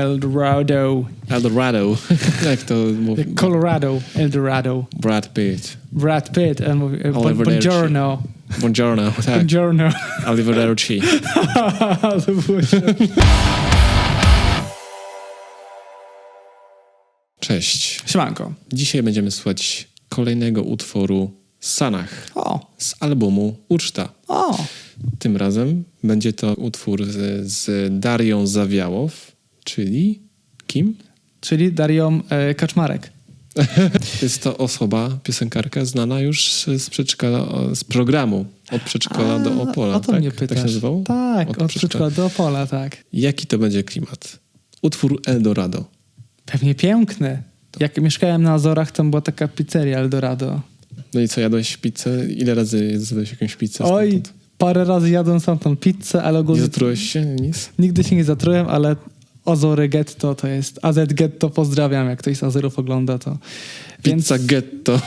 Eldorado. Eldorado. Jak to mówi? Colorado, Eldorado. Brad Pitt. Brad Pitt. On mówi, bon- Arrivederci. buongiorno. Buongiorno. Tak. Buongiorno. Arrivederci. to było świetne. Cześć. Siemanko. Dzisiaj będziemy słuchać kolejnego utworu Sanach O, z albumu Uczta. o. Tym razem będzie to utwór z, z Darią Zawiałow, czyli kim? Czyli Darią e, Kaczmarek. Jest to osoba, piosenkarka znana już z, przedszkola, z programu Od przedszkola do Opola. O to tak? mnie pytasz. Tak się nazywało? Tak, od, przedszkola do Opola, tak. Jaki to będzie klimat? Utwór Eldorado. Pewnie piękny. Jak mieszkałem na Azorach, tam była taka pizzeria Eldorado. No i co, jadłeś pizzę? Ile razy zjadłeś jakąś pizzę? Oj, stamtąd? parę razy jadłem sam tą pizzę, ale Nie ogólnie zatrułeś się? Nic? nigdy się nie zatrułem, ale Azory Getto to jest, AZ Getto pozdrawiam, jak ktoś z Azorów ogląda to. Pizza getto.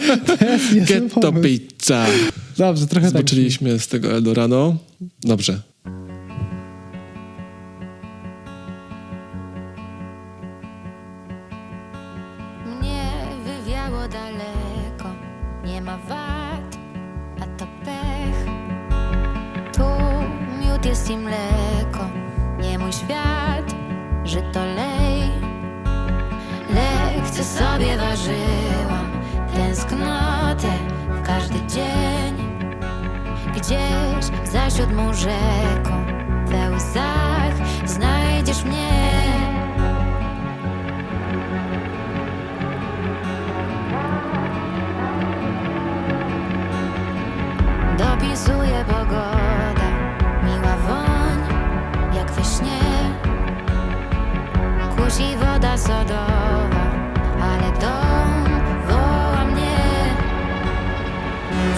Getto pomysł. pizza. Dobrze, trochę tak. Zboczyliśmy z tego Eldorado. Dobrze. Mnie wywiało daleko, nie ma wad, a to pech. Tu miód jest i mleko, nie mój świat, że to lej. Lekcje sobie ważyłam, tęsknotę w każdy dzień. Gdzieś za siódmą rzeką, we łzach znajdziesz mnie.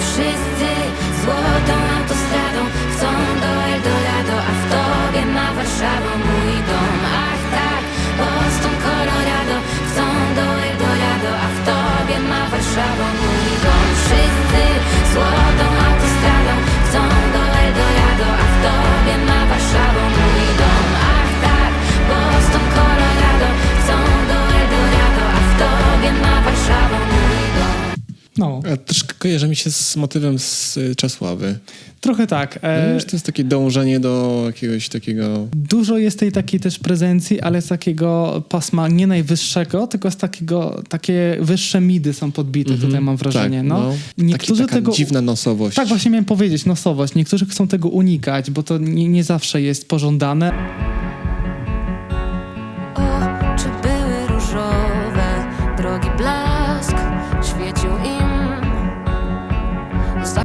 Wszyscy złotą kojarzy mi się z motywem z y, Czesławy. trochę tak. E, No, to jest takie dążenie do jakiegoś takiego... Dużo jest tej takiej też prezencji, ale z takiego pasma nie najwyższego, tylko z takiego, takie wyższe midy są podbite, tutaj mam wrażenie. tak, no. Taki, Niektórzy taka tego... dziwna nosowość. Tak właśnie miałem powiedzieć, nosowość. Niektórzy chcą tego unikać, bo to nie, nie zawsze jest pożądane.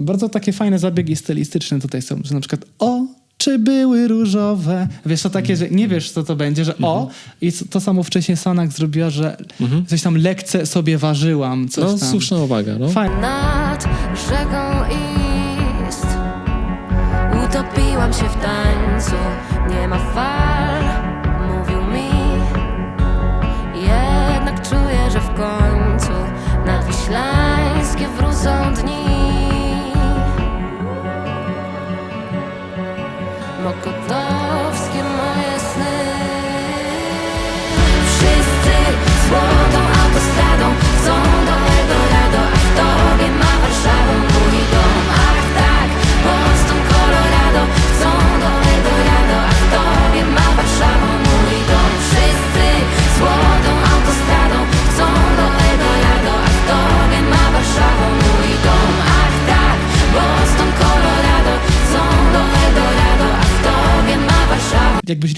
Bardzo takie fajne zabiegi stylistyczne tutaj są, że na przykład o, czy były różowe? Wiesz, to takie, że nie wiesz, co to będzie, że o, i to samo wcześniej Sanak zrobiła, że coś tam lekce sobie ważyłam, coś No, tam. słuszna uwaga, no. Fajne. Nad rzeką ist utopiłam się w tańcu, nie ma fal, mówił mi. Jednak czuję, że w końcu nadwiślańskie wrócą dni. Bocotó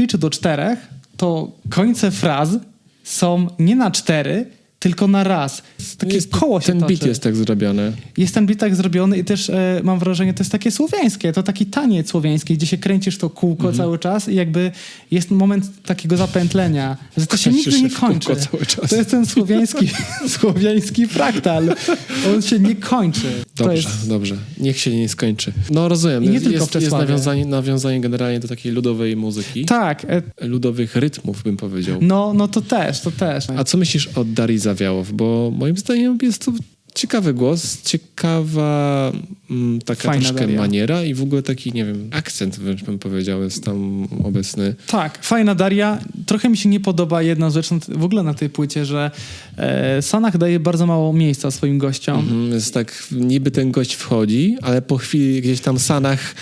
Liczył do czterech, to końce fraz są nie na cztery, tylko na raz. Takie Jest, koło się ten toczy. beat jest tak zrobiony. Jest ten beat tak zrobiony i też e, mam wrażenie, to jest takie słowiańskie, to taki taniec słowiański, gdzie się kręcisz to kółko Mhm. cały czas i jakby jest moment takiego zapętlenia, że to się nigdy się nie kończy. To jest ten słowiański, słowiański fraktal. On się nie kończy. Dobrze, jest, dobrze. Niech się nie skończy. No rozumiem. I nie jest, tylko jest, jest nawiązanie, nawiązanie generalnie do takiej ludowej muzyki. tak, e, Ludowych rytmów, bym powiedział. no, no to też, to też. A co myślisz o Darii Zawiałow? Bo moim zdaniem jest to Ciekawy głos, ciekawa mm, taka Fajna troszkę Daria. maniera i w ogóle taki, nie wiem, akcent wręcz bym powiedział jest tam obecny. Tak, fajna Daria. Trochę mi się nie podoba jedna rzecz w ogóle na tej płycie, że e, Sanach daje bardzo mało miejsca swoim gościom. Mhm, jest tak, niby ten gość wchodzi, ale po chwili gdzieś tam Sanach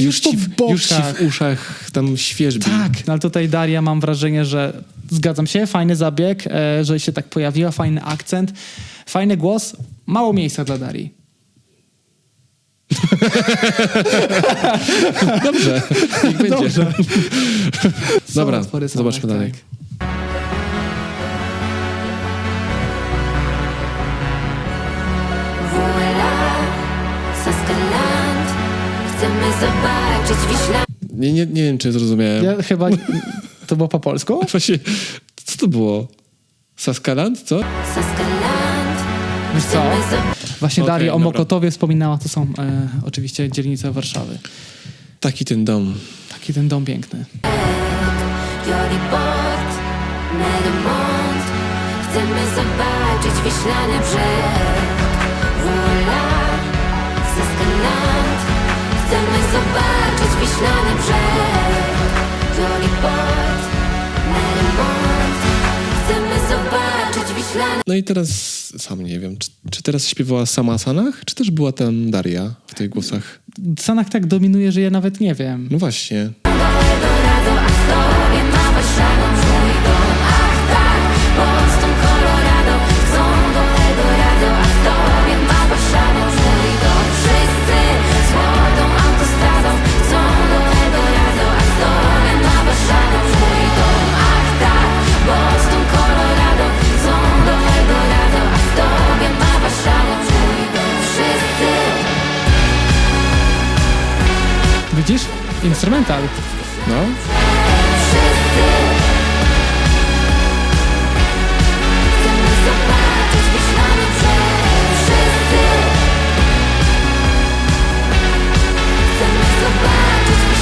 już ci, w, już ci w uszach tam świeżbi. Tak, no ale tutaj Daria mam wrażenie, że zgadzam się, fajny zabieg, e, że się tak pojawiła, fajny akcent, fajny głos, mało miejsca dla Darii. Dobrze, niech będzie. Dobrze. Dobra, zobaczmy dalej. tak. Zobaczyć Wiśla Nie, nie, nie wiem, czy zrozumiałem. Ja chyba... To było po polsku? Właśnie, co to było? Saskaland, co? Saskaland Wiesz co? Właśnie Okej, Daria o dobra. Mokotowie wspominała, to są e, oczywiście dzielnice Warszawy. Taki ten dom. Taki ten dom piękny. Chcemy zobaczyć Wiślany brzeg No i teraz sam nie wiem, czy, czy teraz śpiewała sama Sanach, czy też była tam Daria w tych głosach? Sanach tak dominuje, że ja nawet nie wiem. No właśnie.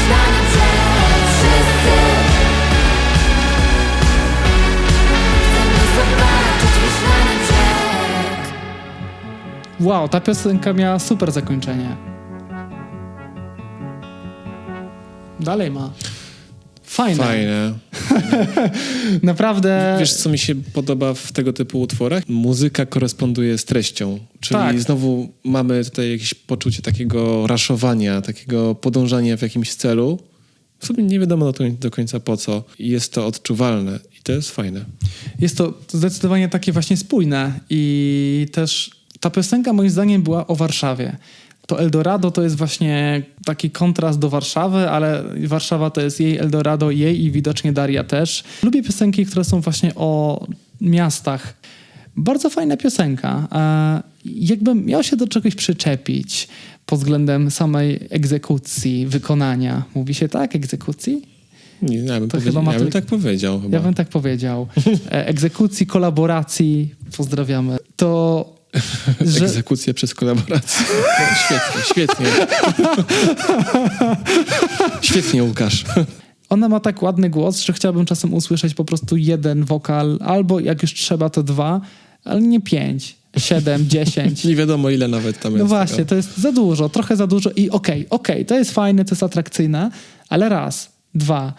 Wiślany brzeg Wow, ta piosenka miała super zakończenie. Dalej ma. Fajne. fajne. Naprawdę. Wiesz, co mi się podoba w tego typu utworach? Muzyka koresponduje z treścią. Czyli Tak. znowu mamy tutaj jakieś poczucie takiego raszowania, takiego podążania w jakimś celu. W sumie nie wiadomo do, do końca po co. Jest to odczuwalne i to jest fajne. Jest to zdecydowanie takie właśnie spójne i też ta piosenka moim zdaniem była o Warszawie. To Eldorado to jest właśnie taki kontrast do Warszawy, ale Warszawa to jest jej Eldorado, jej i widocznie Daria też. Lubię piosenki, które są właśnie o miastach. Bardzo fajna piosenka. A Jakbym miał się do czegoś przyczepić pod względem samej egzekucji, wykonania. Mówi się tak, egzekucji? Nie, ja bym, To chyba ma ja bym tak powiedział. Chyba. Ja bym tak powiedział. E, Egzekucji, kolaboracji, pozdrawiamy. To, że Egzekucja przez kolaborację. No, świetnie, świetnie. świetnie, Łukasz. ona ma tak ładny głos, że chciałbym czasem usłyszeć po prostu jeden wokal, albo jak już trzeba, to dwa, ale nie pięć, siedem, dziesięć. Nie wiadomo, ile nawet tam No jest. właśnie, tego. to jest za dużo, trochę za dużo i okej, okej, to jest fajne, to jest atrakcyjne, ale raz, dwa,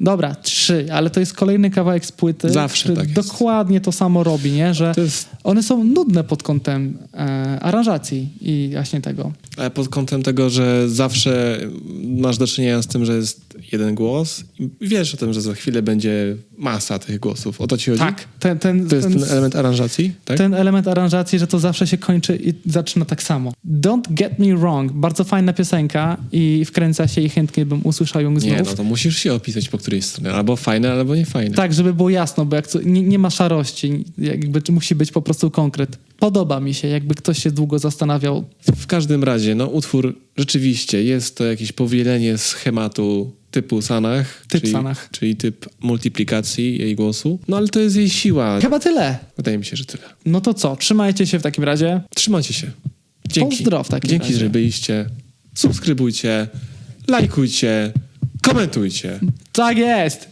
dobra, trzy, ale to jest kolejny kawałek z płyty, Zawsze tak jest. dokładnie to samo robi, nie? że jest- one są nudne pod kątem e, aranżacji i właśnie tego. Ale pod kątem tego, że zawsze masz do czynienia z tym, że jest jeden głos wiesz o tym, że za chwilę będzie masa tych głosów. O to ci chodzi? Tak, ten, ten, To jest ten, ten element aranżacji, tak? ten element aranżacji, że to zawsze się kończy i zaczyna tak samo. Don't Get Me Wrong, bardzo fajna piosenka i wkręca się i chętnie bym usłyszał ją znów. Nie, no to musisz się opisać po której stronie. Albo fajne, albo nie fajne. Tak, żeby było jasno, bo jak co, nie, nie ma szarości, jakby musi być po prostu konkret. Podoba mi się, jakby ktoś się długo zastanawiał. W każdym razie, no utwór rzeczywiście jest to jakieś powielenie schematu typu Sanach. Typ czyli, Sanach. Czyli typ multiplikacji jej głosu. No ale to jest jej siła. Chyba tyle. Wydaje mi się, że tyle. No to co, trzymajcie się w takim razie. Trzymajcie się. Dzięki. Pozdro w takim Dzięki, razie. że byliście. Subskrybujcie, lajkujcie, komentujcie. Tak jest!